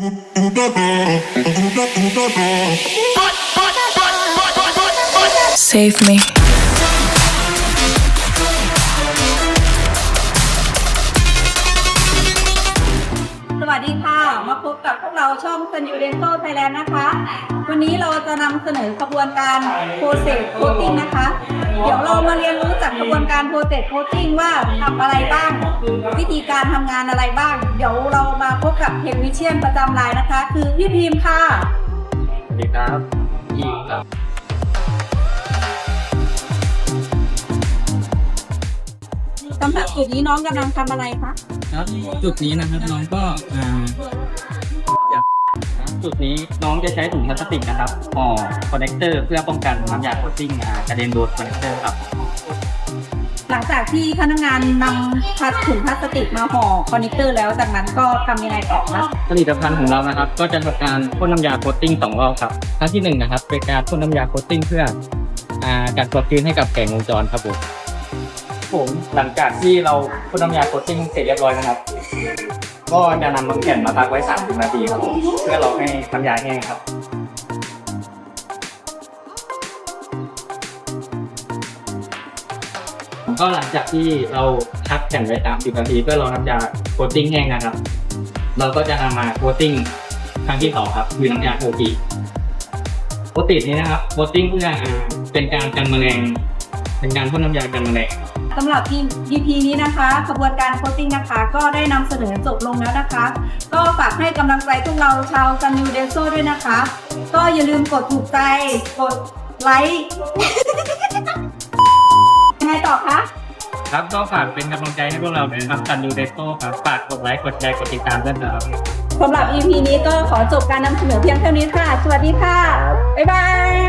Save me. สวัสดีค่ะ มาพบกับพวกเราช่อง s ันยูเดนโซไทยแลนด์นะคะ วันนี้เราจะนำเสนอกระบวนการโปรเซสโคตติ้งนะคะ เดี๋ยวเรามาเรียนรู้จากกระบวนการโปรเซสโคตติ้งว่าทำอะไรบ้าง วิธีการทำงานอะไรบ้าง เดี๋ยวเรามาพบกับเทคนิชเชียนประจำรายนะคะ คือพี่พิมพ์ค่ะสวัสดีครับอีกครับสำหรับจุดนี้น้องกำลังทำอะไรคะแล้วจุดนี้นะครับน้องก็อ่าอยากจุดนี้น้องจะใช้ถุงพลาสติกนะครับห่อคอนเนคเตอร์เพื่อป้องกันน้ำยาโคตติ้งอ่ากระเด็นโดนคอนเนคเตอร์ครับ หลังจากที่พนักงานนำพลาสถุงพลาสติกมาห่อคอนเนคเตอร์แล้วจากนั้นก็ทำยังไงต่อคะผลิตภัณฑ์ของเรานะครับ ก็จะทำการพ่นน้ำยาโคตติ้งสองรอบครับครั้งที่หนึ่งนะครับเป็นการพ่นน้ำยาโคตติ้งเพื่ออ่าการความชื้นให้กับแผงวงจรครับผมผมหลังจากที่เราพ่นน้ำยาโคตติ้งเสร็จเรียบร้อยนะครับ ก็จะนำบางแผ่นมาพักไว้30นาทีครับผมเพื่อรอให้น้ำยาแห้งครับ ก็หลังจากที่เราพักแผ่นไว้30นาทีเพื่อรอน้ำยาโคตติ้งแห้งนะครับ เราก็จะนำมาโคตติ้งครั้งที่สองครับคือน้ำยาโคปีโคติดนี้นะครับโคตติ้งเพื่อเป็นการกันแมลงเป็นการพ่นน้ำยากันแมลงสำหรับ EP นี้นะคะกระบวนการโคตติ้งนะคะ ก็ได้นำเสนอจบลงแล้วนะคะ ก็ฝากให้กำลังใจพวกเราชาวซันยูเดโซด้วยนะคะ ก็อย่าลืมกดถูกใจกดไลค์ ครับก็ฝากเป็นกำลังใจให้พวกเราด้วยนะครับซันยูเดโต้ครับฝากกดไลค์กดแชร์กดติดตามด้วยนะครับสำหรับ EP นี้ก็ขอจบการนำเสนอเพียงเท่านี้ค่ะ สวัสดีค่ะ บ๊ายบาย